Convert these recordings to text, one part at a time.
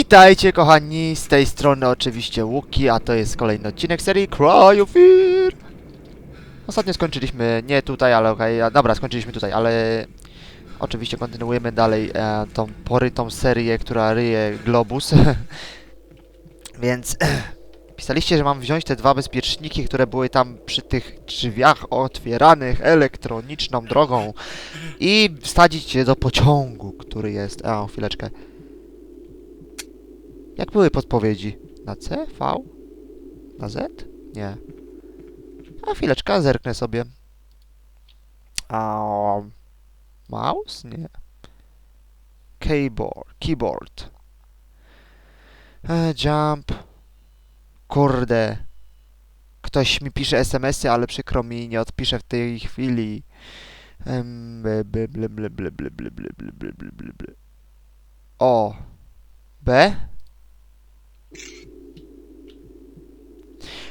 Witajcie kochani, z tej strony oczywiście Łuki, a to jest kolejny odcinek serii Cry of Fear. Ostatnio skończyliśmy, nie tutaj, ale okej, a dobra, skończyliśmy tutaj, ale oczywiście kontynuujemy dalej e, tą porytą serię, która ryje Globus. Więc pisaliście, że mam wziąć te dwa bezpieczniki, które były tam przy tych drzwiach otwieranych elektroniczną drogą i wsadzić je do pociągu, który jest... A, chwileczkę. Jak były podpowiedzi? Na C? V? Na Z? Nie. A chwileczkę, zerknę sobie. Um, mouse? Nie. Keyboard. Keyboard. E, jump. Kurde. Ktoś mi pisze SMS-y, ale przykro mi, nie odpiszę w tej chwili. O. B?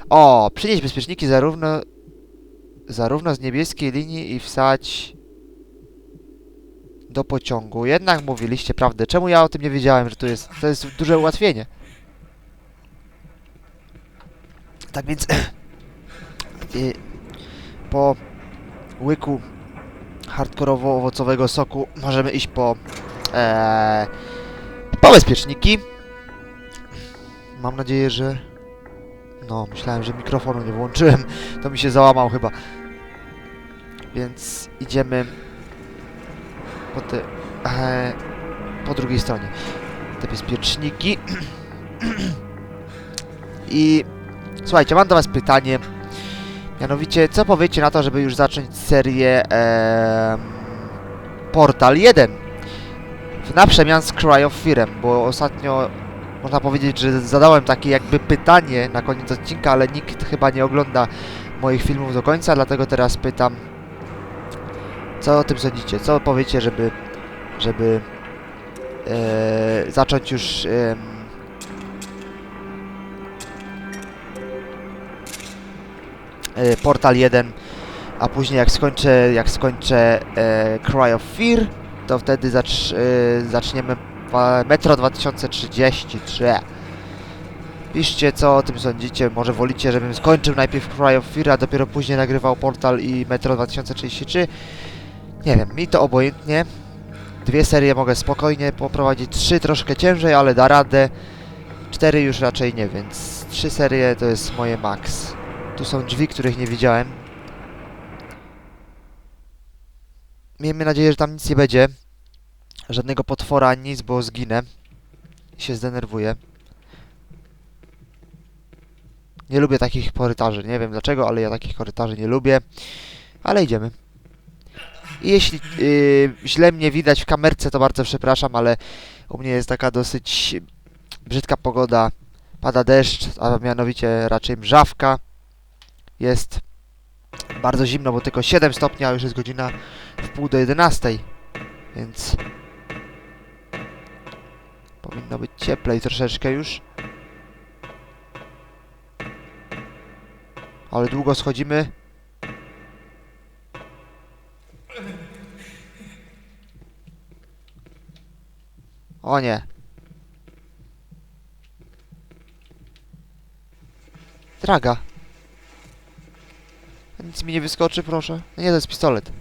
O, przynieś bezpieczniki zarówno zarówno z niebieskiej linii i wsadź do pociągu. Jednak mówiliście prawdę. Czemu ja o tym nie wiedziałem, że to jest to jest duże ułatwienie. Tak więc po łyku hardkorowo-owocowego soku możemy iść po e, po bezpieczniki. Mam nadzieję, że no, myślałem, że mikrofonu nie włączyłem. To mi się załamał chyba. Więc idziemy po te... E, po drugiej stronie. Te bezpieczniki. I... Słuchajcie, mam do was pytanie. Mianowicie, co powiecie na to, żeby już zacząć serię em, Portal 1? Na przemian z Cry of Fearem, bo ostatnio można powiedzieć, że zadałem takie jakby pytanie na koniec odcinka, ale nikt chyba nie ogląda moich filmów do końca, dlatego teraz pytam, co o tym sądzicie? Co powiecie, żeby, żeby e, zacząć już e, Portal 1, a później jak skończę, jak skończę e, Cry of Fear, to wtedy zacz, e, zaczniemy Metro 2033. Piszcie, co o tym sądzicie. Może wolicie, żebym skończył najpierw Cry of Fear, a dopiero później nagrywał Portal i Metro 2033. Nie wiem, mi to obojętnie. Dwie serie mogę spokojnie poprowadzić, trzy troszkę ciężej, ale da radę. Cztery już raczej nie, więc trzy serie to jest moje max. Tu są drzwi, których nie widziałem. Miejmy nadzieję, że tam nic nie będzie żadnego potwora, nic, bo zginę. I się zdenerwuję. Nie lubię takich korytarzy. Nie wiem dlaczego, ale ja takich korytarzy nie lubię. Ale idziemy. I jeśli yy, źle mnie widać w kamerce, to bardzo przepraszam, ale u mnie jest taka dosyć brzydka pogoda. Pada deszcz, a mianowicie raczej mrzawka. Jest bardzo zimno, bo tylko 7 stopni, a już jest godzina w pół do 11. Więc Powinno być cieplej troszeczkę już. Ale długo schodzimy. O nie. Draga. Nic mi nie wyskoczy, proszę. Nie, to jest pistolet.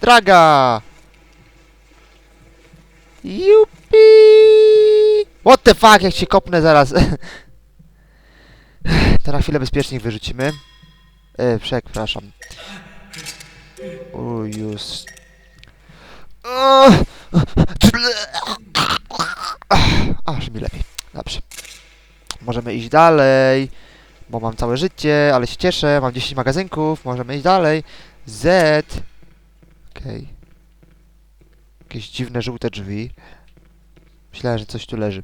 Draga! Jupi! What the fuck, jak się kopnę zaraz. to na chwilę bezpiecznie ich wyrzucimy. E, przepraszam. O, już. Aż mi lepiej. Dobrze. Możemy iść dalej. Bo mam całe życie, ale się cieszę. Mam 10 magazynków. Możemy iść dalej. Z. Okej. Jakieś dziwne żółte drzwi. Myślałem, że coś tu leży.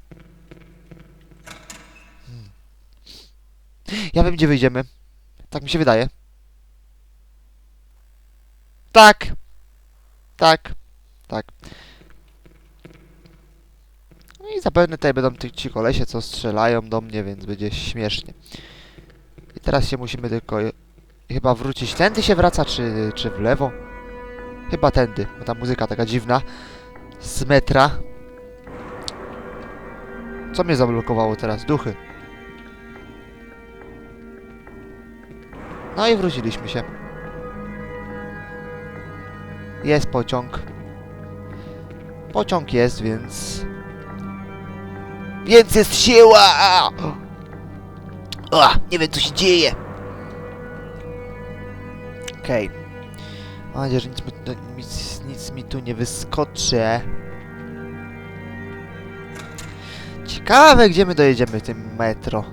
Hmm. Ja wiem, gdzie wyjdziemy. Tak mi się wydaje. Tak. Tak. Tak. No i zapewne tutaj będą ci, ci kolesie, co strzelają do mnie, więc będzie śmiesznie. I teraz się musimy tylko chyba wrócić. Tędy się wraca, czy, czy w lewo? Chyba tędy, bo ta muzyka taka dziwna. Z metra. Co mnie zablokowało teraz? Duchy. No i wróciliśmy się. Jest pociąg. Pociąg jest, więc... Więc jest siła! O, nie wiem co się dzieje. Okej. Mam nadzieję, że nic, mi- nic, nic mi tu nie wyskoczy. Ciekawe, gdzie my dojedziemy tym metro.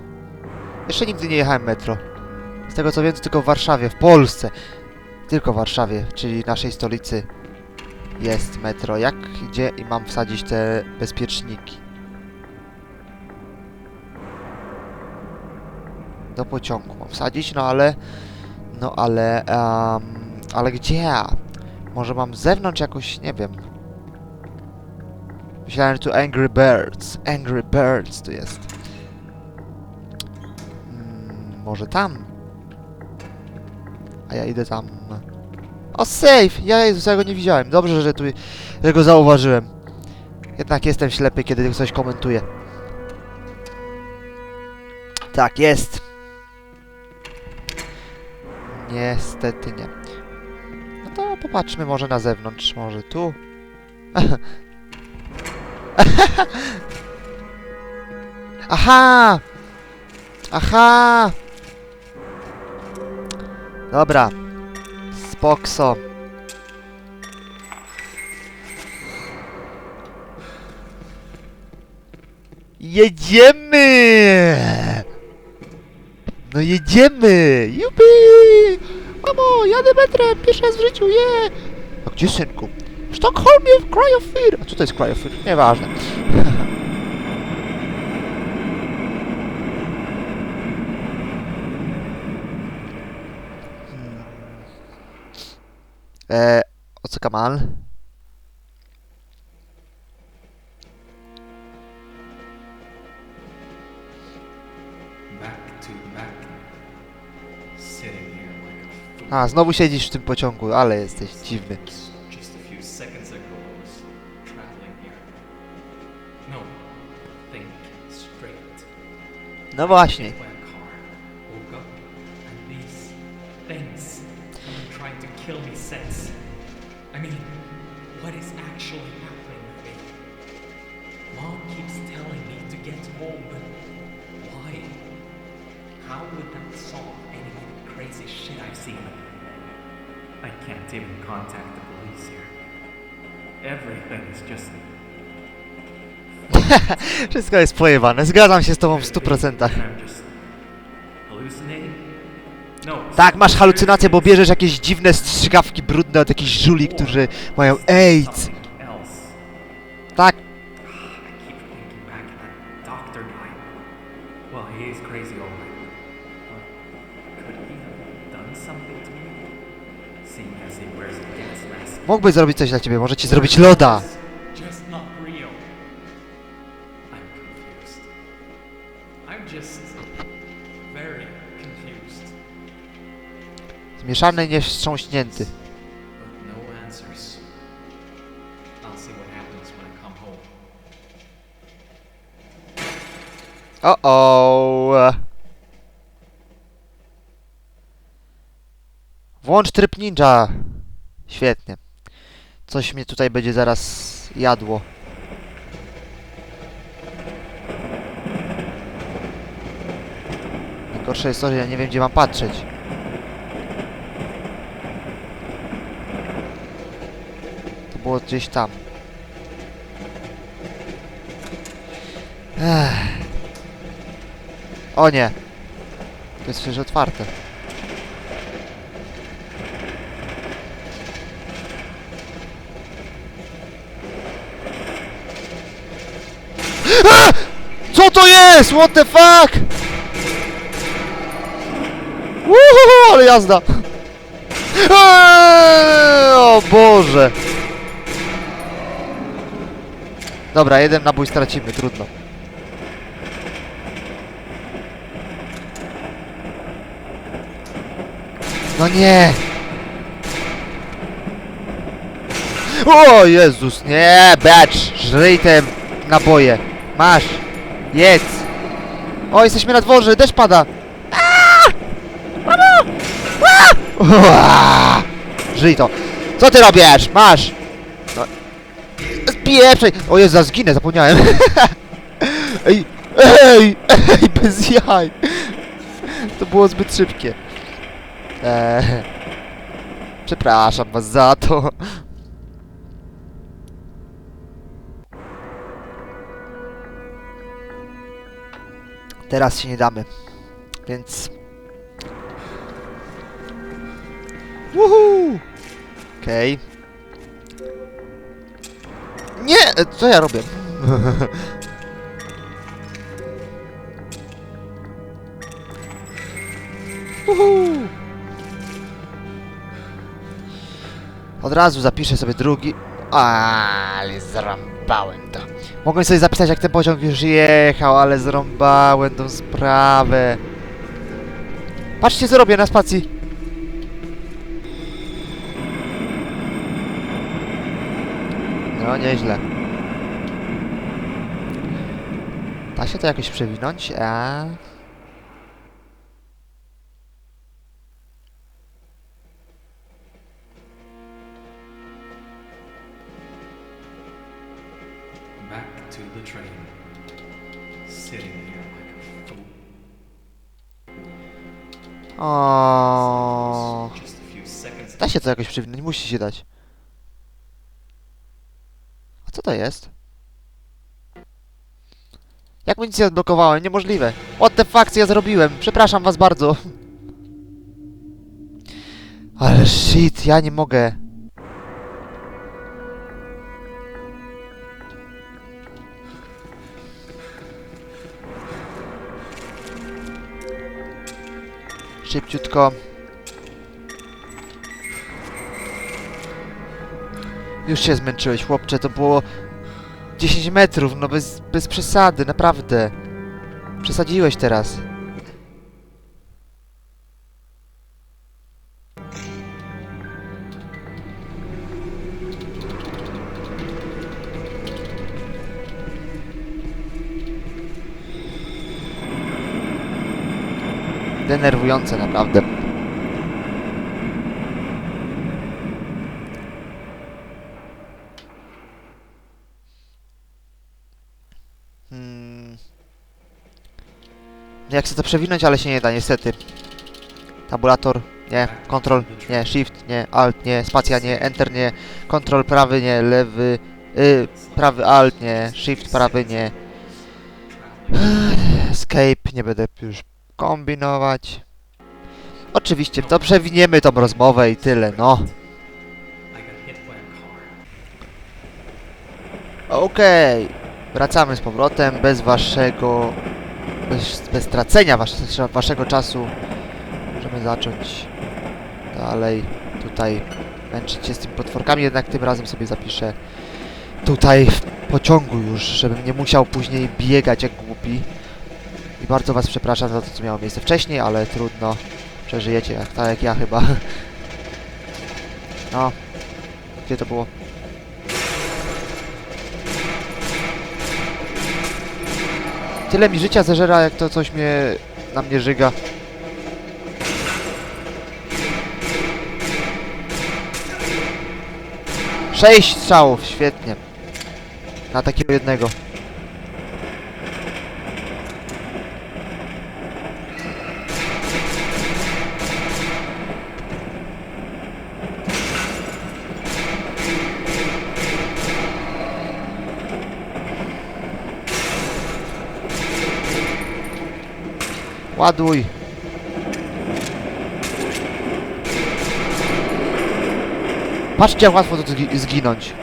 Jeszcze nigdy nie jechałem metro. Z tego co wiem, to tylko w Warszawie, w Polsce. Tylko w Warszawie, czyli naszej stolicy jest metro. Jak gdzie i mam wsadzić te bezpieczniki? Do pociągu mam wsadzić, no ale... No ale... em, ale gdzie? Może mam z zewnątrz jakoś, nie wiem. Myślałem, że tu Angry Birds. Angry Birds tu jest. Mm, może tam? A ja idę tam. O, safe! Ja Jezus, ja go nie widziałem. Dobrze, że tu że go zauważyłem. Jednak jestem ślepy, kiedy coś komentuję. Tak, jest. Niestety nie. Popatrzmy może na zewnątrz, może tu. Aha! Aha! Dobra. Spokso. Jedziemy! No jedziemy! Jupi! Mamo, jadę metrem, pierwszy raz w życiu, je! A gdzie synku? W Sztokholmie w Cry of Fear! A to jest Cry of Fear? Nieważne. Eee, o co Kamal? A znowu siedzisz w tym pociągu, ale jesteś dziwny. No, właśnie. How would that solve crazy shit I've seen? I can't even contact the police here. Everything is just Wszystko jest pojebane, zgadzam się z tobą w 100%. I'm just hallucinating? No. Tak, masz halucynacje, bo bierzesz jakieś dziwne strzykawki brudne od jakichś żuli, którzy mają AIDS. Gas mask. mógłby zrobić coś dla ciebie, może ci zrobić loda. Zmieszany, niewstrząśnięty. O o. Włącz tryb ninja. Świetnie. Coś mnie tutaj będzie zaraz jadło. Najgorsze jest to, że ja nie wiem gdzie mam patrzeć. To było gdzieś tam. Ech. O nie! To jest przecież otwarte. Co to jest? What the fuck? Uhuhu, ale jazda! O Boże! Dobra, jeden nabój stracimy, trudno. No nie! O Jezus, nie, becz! Żryj te naboje. Masz! Jedz! O, jesteśmy na dworze, deszcz pada! Mamo! Żyj to! Co ty robisz? Masz! No. Spieprzej! O Jezu, zginę, zapomniałem. Ej! Ej! Ej! Bez jaj! To było zbyt szybkie. Eee. Przepraszam was za to. Teraz się nie damy. Więc... Woohoo! Okej. Nie! e, Co ja robię? Od razu zapiszę sobie drugi. Ale zrąbałem to. Mogłem sobie zapisać jak ten pociąg już jechał, ale zrąbałem tą sprawę. Patrzcie co robię na spacji. No, nieźle. Da się to jakoś przewinąć? A... O. Da się to jakoś przewinąć, musi się dać. A co to jest? Jak nic nie odblokowałem? Niemożliwe. What the fuck, co ja zrobiłem? Przepraszam was bardzo. Ale shit, ja nie mogę. Szybciutko. Już się zmęczyłeś, chłopcze, to było 10 metrów, no bez, bez przesady, naprawdę. Przesadziłeś teraz. Denerwujące, naprawdę. Hmm. Jak chcę to przewinąć, ale się nie da, niestety. Tabulator, nie. Control, nie. Shift, nie. Alt, nie. Spacja, nie. Enter, nie. Control prawy, nie. Lewy, y, prawy Alt, nie. Shift prawy, nie. Escape, nie będę już kombinować. Oczywiście, to przewiniemy tą rozmowę i tyle, no. Okej, wracamy z powrotem bez waszego, bez, bez tracenia was, waszego czasu. Możemy zacząć dalej tutaj męczyć się z tymi potworkami, jednak tym razem sobie zapiszę tutaj w pociągu już, żebym nie musiał później biegać jak głupi. I bardzo was przepraszam za to, co miało miejsce wcześniej, ale trudno. Przeżyjecie, jak, tak jak ja chyba. No. Gdzie to było? Tyle mi życia zeżera, jak to coś mnie na mnie żyga. Sześć strzałów, świetnie. Na takiego jednego. Ładuj. Patrzcie jak łatwo zgi- zginąć.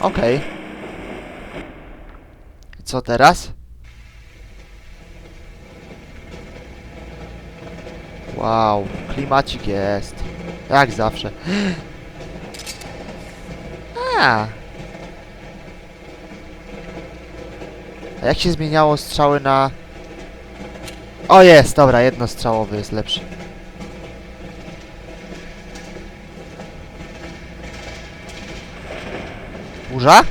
Okej. Co teraz? Wow, klimacik jest. Jak zawsze. A. A jak się zmieniało strzały na... O jest, dobra, jednostrzałowy jest lepszy. Burza?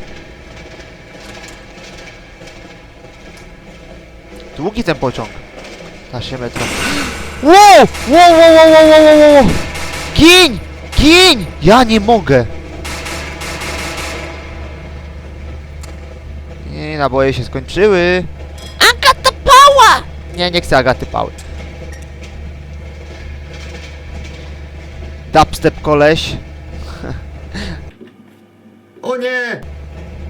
Długi ten pociąg. 15 metrów. Wow! Wow, wow, wow, wow, wow, wow, wow! Gin! Gin! Ja nie mogę! Nie, naboje się skończyły. Agata Pała! Nie, nie chcę Agaty Pały. Dubstep koleś. O nie!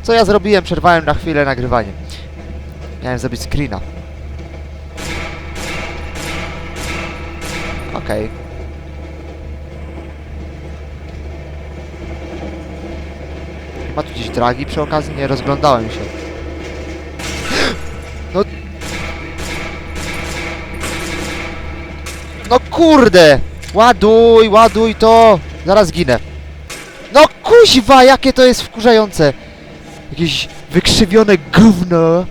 Co ja zrobiłem? Przerwałem na chwilę nagrywanie. Miałem zrobić screena. Okej. Ma tu gdzieś dragi przy okazji? Nie rozglądałem się. Kurde! Ładuj, ładuj to! Zaraz ginę. No kuźwa, jakie to jest wkurzające! Jakieś wykrzywione gówno!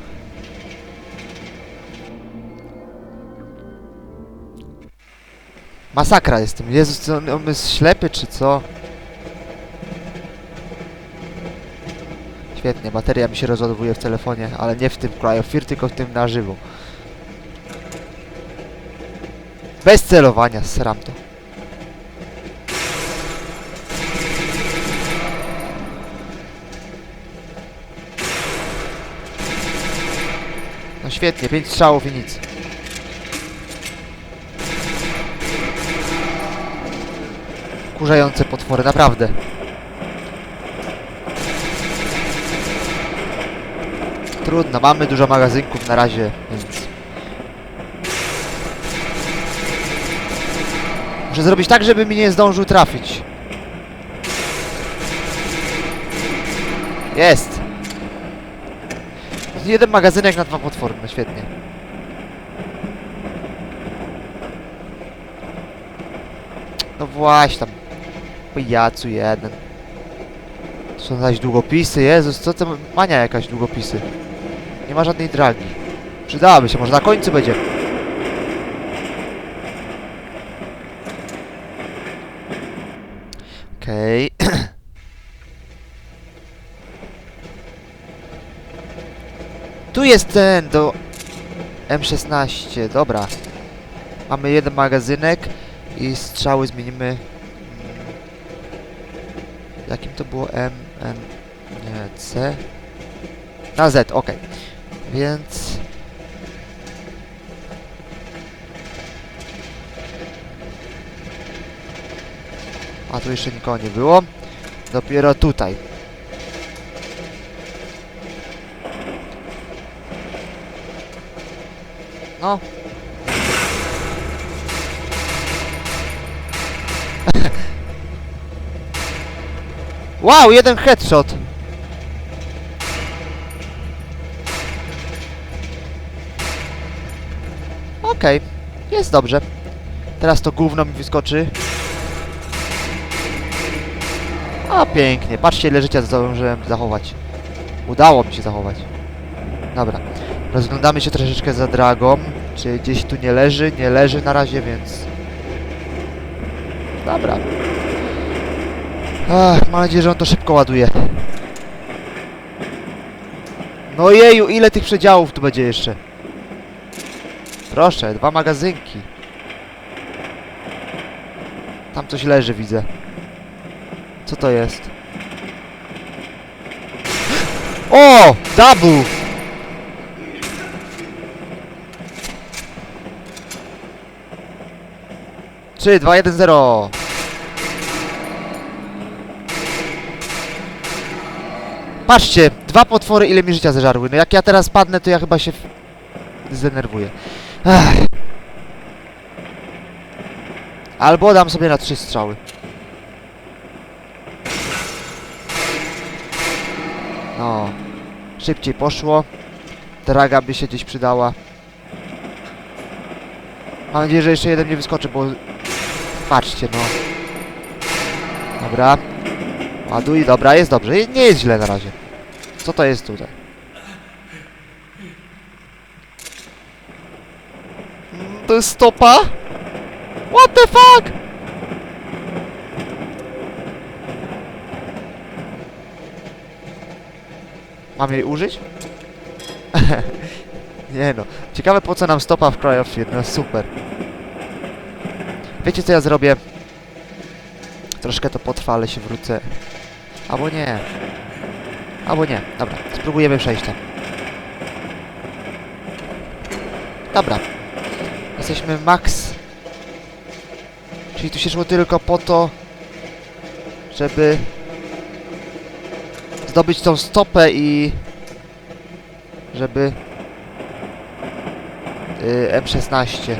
Masakra jestem. Jezus, on, on jest ślepy czy co? Świetnie, bateria mi się rozładowuje w telefonie, ale nie w tym Cryofear, tylko w tym na żywo. Bez celowania, sram to. No świetnie, pięć strzałów i nic. Kurzające potwory, naprawdę. Trudno, mamy dużo magazynków na razie, więc... Muszę zrobić tak, żeby mi nie zdążył trafić. Jest! Jeden magazynek na dwa potwory, no świetnie. No właśnie tam. Pajacu jeden. To są zaś długopisy, Jezus, co to mania jakaś długopisy. Nie ma żadnej dragi. Przydałaby się, może na końcu będzie. Okej. Tu jest ten do M16, dobra. Mamy jeden magazynek i strzały zmienimy. mm, Jakim to było M, N, nie, C? Na Z, ok. Więc... A tu jeszcze nikogo nie było. Dopiero tutaj. No. wow, jeden headshot. Okej, jest dobrze. Teraz to gówno mi wyskoczy. A pięknie, patrzcie ile życia zdążyłem zachować. Udało mi się zachować. Dobra. Rozglądamy się troszeczkę za dragą. Czy gdzieś tu nie leży? Nie leży na razie, więc... Dobra. Ach, mam nadzieję, że on to szybko ładuje. No jeju, ile tych przedziałów tu będzie jeszcze? Proszę, dwa magazynki. Tam coś leży, widzę. Co to jest? O! Double! Trzy, dwa, jeden, zero. Patrzcie, dwa potwory ile mi życia zeżarły. No jak ja teraz padnę, to ja chyba się zdenerwuję. Ach. Albo dam sobie na trzy strzały. No. Szybciej poszło. Draga by się gdzieś przydała. Mam nadzieję, że jeszcze jeden nie wyskoczy, bo... Patrzcie, no. Dobra. Ładuj, dobra, jest dobrze. Nie jest źle na razie. Co to jest tutaj? To jest stopa? What the fuck? Mam jej użyć? nie no. Ciekawe po co nam stopa w Cry of Fear. No super. Wiecie co ja zrobię? Troszkę to potrwa, ale się wrócę. Albo nie. Albo nie. Dobra, spróbujemy przejść tam. Dobra. Jesteśmy max. Czyli tu się szło tylko po to, żeby zdobyć tą stopę i żeby y, M16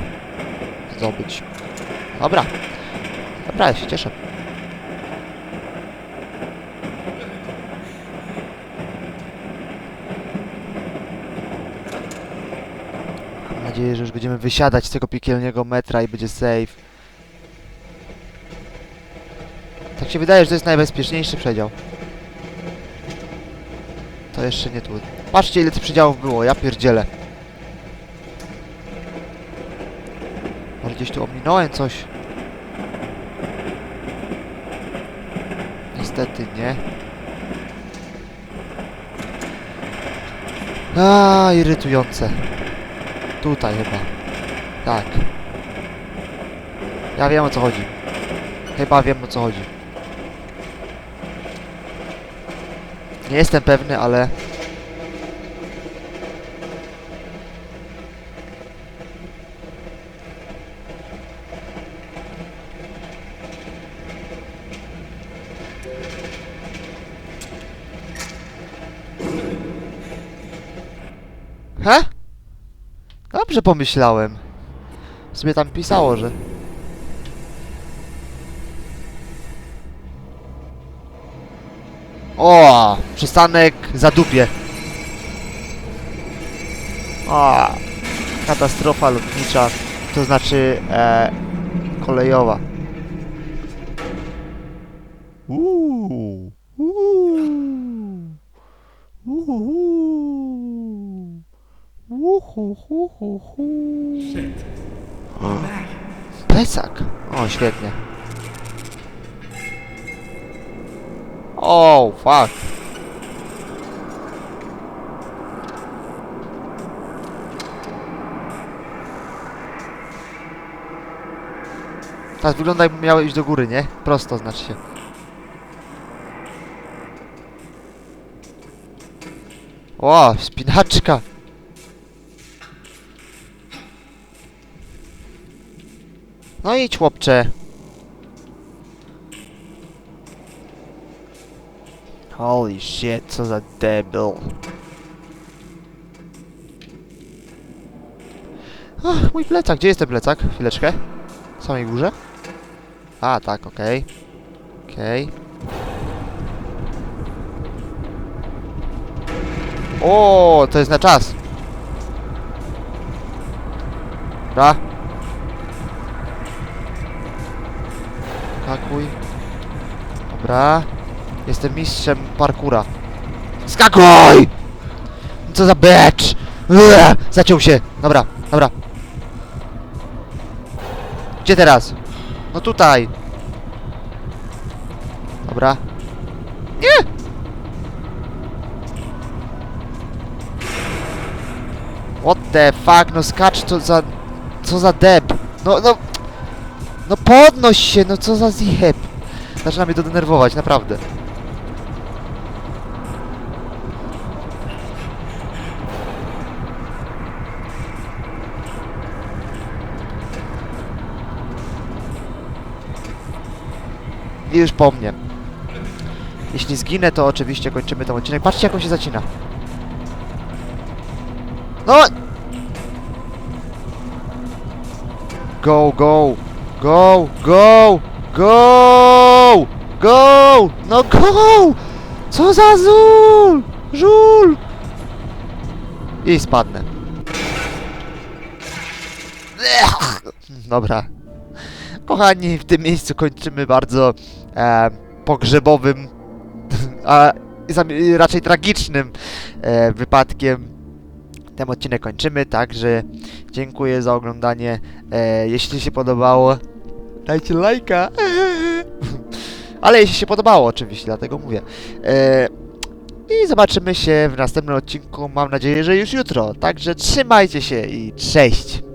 zdobyć. Dobra. Dobra, ja się cieszę. Mam nadzieję, że już będziemy wysiadać z tego piekielnego metra i będzie safe. Tak się wydaje, że to jest najbezpieczniejszy przedział. Jeszcze nie tu. Patrzcie ile tych przedziałów było, ja pierdzielę. Może gdzieś tu ominąłem coś. Niestety nie. A, irytujące. Tutaj chyba. Tak. Ja wiem o co chodzi. Chyba wiem o co chodzi. Nie jestem pewny, ale... He? Dobrze pomyślałem. Sobie tam pisało, że... O, przystanek Zadupie. O, katastrofa lotnicza, to znaczy e, kolejowa. Uuu, uuu, uuu, back. Plecak. O, świetnie. O, fuck. Teraz wygląda jakby miały iść do góry, nie? Prosto znaczy się. O, spinaczka. No idź, chłopcze. Holy shit, co za debil. Ach, mój plecak. Gdzie jest ten plecak? Chwileczkę. W samej górze? A, tak, okej. Okej. O, to jest na czas. Dobra. Skakuj. Dobra. Jestem mistrzem parkura. Skakuj! Co za becz! Zaciął się. Dobra, dobra. Gdzie teraz? No tutaj. Dobra. Nie! What the fuck? No skacz, co za... Co za deb? No, no... No podnoś się, no co za zjeb. Zaczyna mnie to denerwować, naprawdę. I już po mnie. Jeśli zginę, to oczywiście kończymy ten odcinek. Patrzcie, jak on się zacina. No! Go, go! Go, go! Go! Go! No go! Co za zul! Żul! I spadnę. Dobra. Kochani, w tym miejscu kończymy bardzo e, pogrzebowym, a raczej tragicznym e, wypadkiem. Ten odcinek kończymy, także dziękuję za oglądanie. E, jeśli się podobało, dajcie lajka. Ale jeśli się podobało, oczywiście, dlatego mówię. E, I zobaczymy się w następnym odcinku. Mam nadzieję, że już jutro. Także trzymajcie się i cześć!